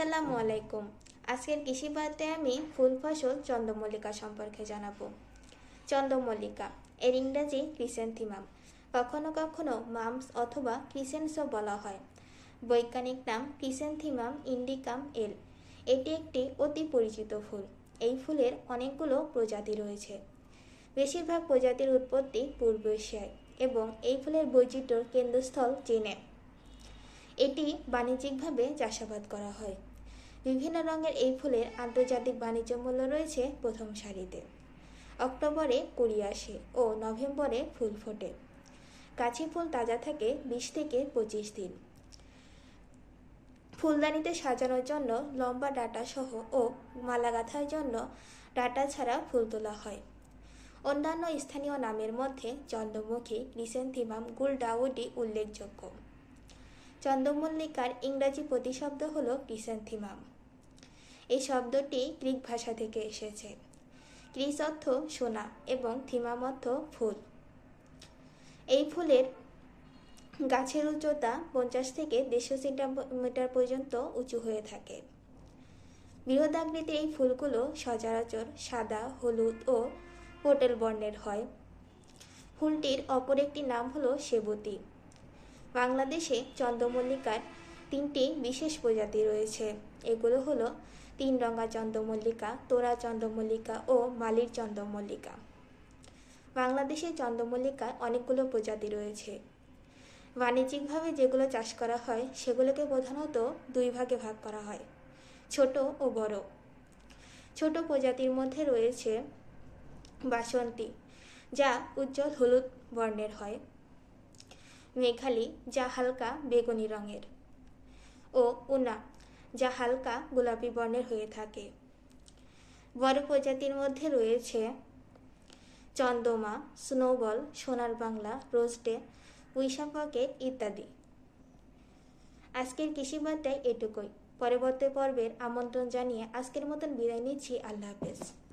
আসসালামু আলাইকুম। আজকের কৃষি বার্তায় আমি ফুল ফসল চন্দ্রমল্লিকা সম্পর্কে জানাব। চন্দ্রমল্লিকা, এর ইংরাজি ক্রিসেন্থিমাম। কখনো কখনো মামস অথবা ক্রিসেন্সও বলা হয়। বৈজ্ঞানিক নাম ক্রিসেন্থিমাম ইন্ডিকাম এল। এটি একটি অতি পরিচিত ফুল। এই ফুলের অনেকগুলো প্রজাতি রয়েছে। বেশিরভাগ প্রজাতির উৎপত্তি পূর্ব এশিয়ায় এবং এই ফুলের বৈচিত্র্যর কেন্দ্রস্থল চীনে। এটি বাণিজ্যিকভাবে চাষাবাদ করা হয়। বিভিন্ন রঙের এই ফুলের আন্তর্জাতিক বাণিজ্য মূল্য রয়েছে প্রথম সারিতে। অক্টোবরে কুড়ি আসে ও নভেম্বরে ফুল ফোটে। কাছি ফুল তাজা থাকে বিশ থেকে পঁচিশ দিন। ফুলদানিতে সাজানোর জন্য লম্বা ডাটা সহ ও মালা গাঁথার জন্য ডাটা ছাড়া ফুল তোলা হয়। অন্যান্য স্থানীয় নামের মধ্যে চন্দ্রমুখী, ক্রিসেন্থিমাম, গুলডাউডি উল্লেখযোগ্য। চন্দ্রমল্লিকার ইংরাজি প্রতিশব্দ হল ক্রিসেন্থিমাম। এই শব্দটি গ্রিক ভাষা থেকে এসেছে। ক্রিস অর্থ সোনা এবং থিমাম অর্থ ফুল। এই ফুলের গাছের উচ্চতা পঞ্চাশ থেকে দেড়শো সেন্টিমিটার পর্যন্ত উঁচু হয়ে থাকে। বৃহদাকৃতির এই ফুলগুলো সচরাচর সাদা, হলুদ ও পোটেল বর্ণের হয়। ফুলটির অপর একটি নাম হলো সেবতী। বাংলাদেশে চন্দ্রমল্লিকার তিনটি বিশেষ প্রজাতি রয়েছে। এগুলো হলো তিন রঙা চন্দ্রমল্লিকা, তোরা চন্দ্রমল্লিকা ও মালির চন্দ্রমল্লিকা। বাংলাদেশে চন্দ্রমল্লিকার অনেকগুলো প্রজাতি রয়েছে। বাণিজ্যিকভাবে যেগুলো চাষ করা হয়, সেগুলোকে প্রধানত দুই ভাগে ভাগ করা হয়, ছোট ও বড়। ছোট প্রজাতির মধ্যে রয়েছে বাসন্তী, যা উজ্জ্বল হলুদ বর্ণের হয়। মেঘালি যা হালকা বেগুনি রঙের। ও উনা, যা হালকা গোলাপি বর্ণের হয়ে থাকে। বড় প্রজাতির মধ্যে রয়েছে চন্দমা, স্নোবল, সোনার বাংলা রোজডে উইশা পকেট ইত্যাদি। আজকের কৃষি বার্তায় এটুকুই। পরবর্তী পর্বের আমন্ত্রণ জানিয়ে আজকের মতন বিদায় নিচ্ছি। আল্লাহ হাফেজ।